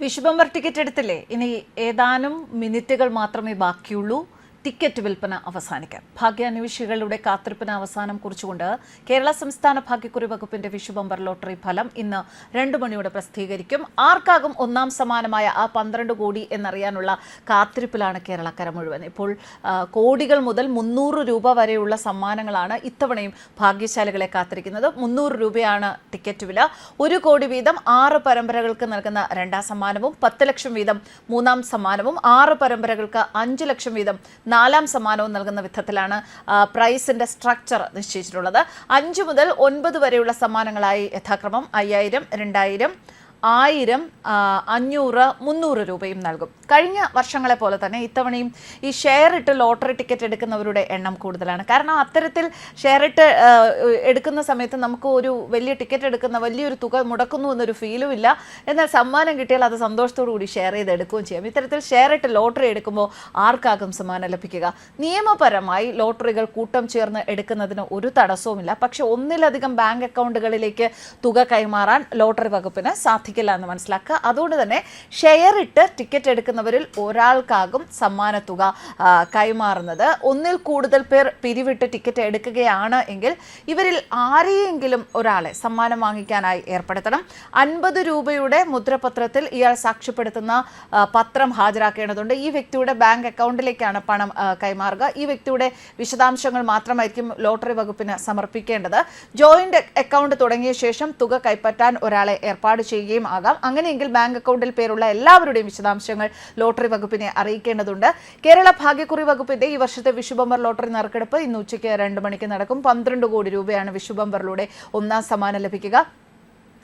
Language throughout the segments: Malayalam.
വിഷുബമ്പർ ടിക്കറ്റ് എടുത്തില്ലേ? ഇനി ഏതാനും മിനിറ്റുകൾ മാത്രമേ ബാക്കിയുള്ളൂ. ടിക്കറ്റ് വിൽപ്പന അവസാനിക്കാൻ. ഭാഗ്യാന്വേഷികളുടെ കാത്തിരിപ്പിന് അവസാനം കുറിച്ചുകൊണ്ട് കേരള സംസ്ഥാന ഭാഗ്യക്കുറി വകുപ്പിന്റെ വിഷു ബമ്പർ ലോട്ടറി ഫലം ഇന്ന് രണ്ടു മണിയോടെ പ്രസിദ്ധീകരിക്കും. ആർക്കാകും ഒന്നാം സമാനമായ ആ പന്ത്രണ്ട് കോടി എന്നറിയാനുള്ള കാത്തിരിപ്പിലാണ് കേരളക്കര മുഴുവൻ. ഇപ്പോൾ കോടികൾ മുതൽ മുന്നൂറ് രൂപ വരെയുള്ള സമ്മാനങ്ങളാണ് ഇത്തവണയും ഭാഗ്യശാലികളെ കാത്തിരിക്കുന്നത്. മുന്നൂറ് രൂപയാണ് ടിക്കറ്റ് വില. ഒരു കോടി വീതം ആറ് പരമ്പരകൾക്ക് നൽകുന്ന രണ്ടാം സമ്മാനവും പത്ത് ലക്ഷം വീതം മൂന്നാം സമ്മാനവും ആറ് പരമ്പരകൾക്ക് അഞ്ച് ലക്ഷം വീതം നാലാം സമ്മാനവും നൽകുന്ന വിധത്തിലാണ് പ്രൈസിന്റെ സ്ട്രക്ചർ നിശ്ചയിച്ചിട്ടുള്ളത്. അഞ്ച് മുതൽ ഒൻപത് വരെയുള്ള സമ്മാനങ്ങളായി യഥാക്രമം അയ്യായിരം രണ്ടായിരം ആയിരം അഞ്ഞൂറ് മുന്നൂറ് രൂപയും നൽകും. കഴിഞ്ഞ വർഷങ്ങളെ പോലെ തന്നെ ഇത്തവണയും ഈ ഷെയർ ഇട്ട് ലോട്ടറി ടിക്കറ്റ് എടുക്കുന്നവരുടെ എണ്ണം കൂടുതലാണ്. കാരണം അത്തരത്തിൽ ഷെയർ ഇട്ട് എടുക്കുന്ന സമയത്ത് നമുക്ക് ഒരു വലിയ ടിക്കറ്റ് എടുക്കുന്ന വലിയൊരു തുക മുടക്കുന്നു എന്നൊരു ഫീലും ഇല്ല. എന്നാൽ സമ്മാനം കിട്ടിയാൽ അത് സന്തോഷത്തോടു കൂടി ഷെയർ ചെയ്ത് എടുക്കുകയും ചെയ്യാം. ഇത്തരത്തിൽ ഷെയർ ഇട്ട് ലോട്ടറി എടുക്കുമ്പോൾ ആർക്കാകും സമ്മാനം ലഭിക്കുക? നിയമപരമായി ലോട്ടറികൾ കൂട്ടം ചേർന്ന് എടുക്കുന്നതിന് ഒരു തടസ്സവുമില്ല. പക്ഷെ ഒന്നിലധികം ബാങ്ക് അക്കൗണ്ടുകളിലേക്ക് തുക കൈമാറാൻ ലോട്ടറി വകുപ്പിന് സാധിക്കില്ല എന്ന് മനസ്സിലാക്കുക. അതുകൊണ്ട് തന്നെ ഷെയർ ഇട്ട് ടിക്കറ്റ് എടുക്കുന്നവരിൽ ഒരാൾക്കാകും സമ്മാനത്തുക തുക കൈമാറുന്നത്. ഒന്നിൽ കൂടുതൽ പേർ പിരിവിട്ട് ടിക്കറ്റ് എടുക്കുകയാണ് എങ്കിൽ ഇവരിൽ ആരെയെങ്കിലും ഒരാളെ സമ്മാനം വാങ്ങിക്കാനായി ഏർപ്പെടുത്തണം. അൻപത് രൂപയുടെ മുദ്രപത്രത്തിൽ ഇയാൾ സാക്ഷ്യപ്പെടുത്തുന്ന പത്രം ഹാജരാക്കേണ്ടതുണ്ട്. ഈ വ്യക്തിയുടെ ബാങ്ക് അക്കൗണ്ടിലേക്കാണ് പണം കൈമാറുക. ഈ വ്യക്തിയുടെ വിശദാംശങ്ങൾ മാത്രമായിരിക്കും ലോട്ടറി വകുപ്പിന് സമർപ്പിക്കേണ്ടത്. ജോയിന്റ് അക്കൗണ്ട് തുടങ്ങിയ ശേഷം തുക കൈപ്പറ്റാൻ ഒരാളെ ഏർപ്പാട് ചെയ്യുകയും ആകാം അങ്ങനെയെങ്കിൽ ബാങ്ക് അക്കൗണ്ടിൽ പേരുള്ള എല്ലാവരുടെയും വിശദാംശങ്ങൾ ലോട്ടറി വകുപ്പിനെ അറിയിക്കേണ്ടതുണ്ട്. കേരള ഭാഗ്യക്കുറി വകുപ്പിന്റെ ഈ വർഷത്തെ വിഷുബമ്പർ ലോട്ടറി നറുക്കെടുപ്പ് ഇന്ന് ഉച്ചയ്ക്ക് രണ്ട് മണിക്ക് നടക്കും. പന്ത്രണ്ട് കോടി രൂപയാണ് വിഷുബമ്പറിലൂടെ ഒന്നാം സമ്മാനം ലഭിക്കുക.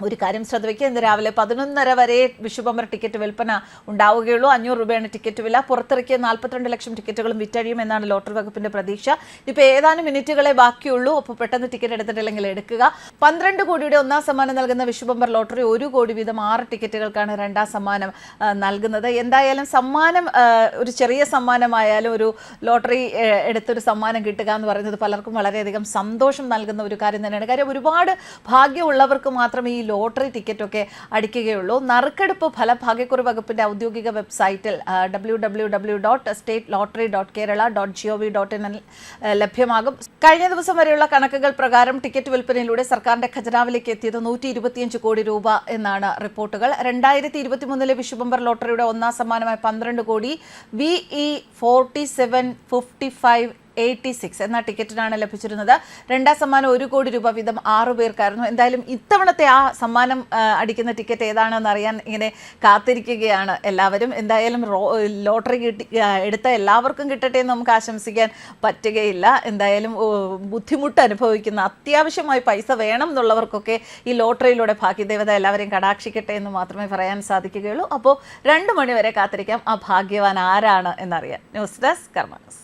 ഒരു കാര്യം ശ്രദ്ധ വയ്ക്കുക ഇന്ന് രാവിലെ പതിനൊന്നര വരെ വിഷുബമ്പർ ടിക്കറ്റ് വിൽപ്പന ഉണ്ടാവുകയുള്ളൂ. അഞ്ഞൂറ് രൂപയാണ് ടിക്കറ്റ് വില. പുറത്തിറക്കിയ നാൽപ്പത്തിരണ്ട് ലക്ഷം ടിക്കറ്റുകളും വിറ്റഴിയുമെന്നാണ് ലോട്ടറി വകുപ്പിന്റെ പ്രതീക്ഷ. ഇപ്പോൾ ഏതാനും മിനിറ്റുകളെ ബാക്കിയുള്ളൂ. അപ്പോൾ പെട്ടെന്ന് ടിക്കറ്റ് എടുത്തിട്ടില്ലെങ്കിൽ എടുക്കുക. പന്ത്രണ്ട് കോടിയുടെ ഒന്നാം സമ്മാനം നൽകുന്ന വിഷുബമ്പർ ലോട്ടറി ഒരു കോടി വീതം ആറ് ടിക്കറ്റുകൾക്കാണ് രണ്ടാം സമ്മാനം നൽകുന്നത്. എന്തായാലും സമ്മാനം ഒരു ചെറിയ സമ്മാനമായാലും ഒരു ലോട്ടറി എടുത്തൊരു സമ്മാനം കിട്ടുക എന്ന് പറയുന്നത് പലർക്കും വളരെയധികം സന്തോഷം നൽകുന്ന ഒരു കാര്യം തന്നെയാണ്. കാര്യം ഒരുപാട് ഭാഗ്യമുള്ളവർക്ക് മാത്രമേ ഈ ലോട്ടറി ടിക്കറ്റൊക്കെ അടിക്കുകയുള്ളൂ. നറുക്കെടുപ്പ് ഫലഭാഗ്യക്കുറി വകുപ്പിന്റെ ഔദ്യോഗിക വെബ്സൈറ്റിൽ W W W dot state lottery dot Kerala dot G O V dot in ലഭ്യമാകും. കഴിഞ്ഞ ദിവസം വരെയുള്ള കണക്കുകൾ പ്രകാരം ടിക്കറ്റ് വിൽപ്പനയിലൂടെ സർക്കാരിന്റെ ഖജനാവിലേക്ക് എത്തിയത് നൂറ്റി ഇരുപത്തിയഞ്ച് കോടി രൂപ എന്നാണ് റിപ്പോർട്ടുകൾ. രണ്ടായിരത്തി ഇരുപത്തി മൂന്നിലെ വിഷുബമ്പർ ലോട്ടറിയുടെ ഒന്നാം സമ്മാനമായ പന്ത്രണ്ട് കോടി V E forty seven fifty five eighty six എന്ന ടിക്കറ്റിനാണ് ലഭിച്ചിരുന്നത്. രണ്ടാം സമ്മാനം ഒരു കോടി രൂപ വീതം ആറു പേർക്കായിരുന്നു. എന്തായാലും ഇത്തവണത്തെ ആ സമ്മാനം അടിക്കുന്ന ടിക്കറ്റ് ഏതാണെന്ന് അറിയാൻ ഇങ്ങനെ കാത്തിരിക്കുകയാണ് എല്ലാവരും. എന്തായാലും ലോട്ടറി കിട്ടി എടുത്ത എല്ലാവർക്കും കിട്ടട്ടെ എന്ന് നമുക്ക് ആശംസിക്കാൻ പറ്റുകയില്ല. എന്തായാലും ബുദ്ധിമുട്ട് അനുഭവിക്കുന്ന അത്യാവശ്യമായി പൈസ വേണം എന്നുള്ളവർക്കൊക്കെ ഈ ലോട്ടറിയിലൂടെ ഭാഗ്യദേവത എല്ലാവരെയും കടാക്ഷിക്കട്ടെ എന്ന് മാത്രമേ പറയാൻ സാധിക്കുകയുള്ളൂ. അപ്പോൾ രണ്ട് മണിവരെ കാത്തിരിക്കാം ആ ഭാഗ്യവാൻ ആരാണ് എന്നറിയാൻ. News desk കർമാനസ്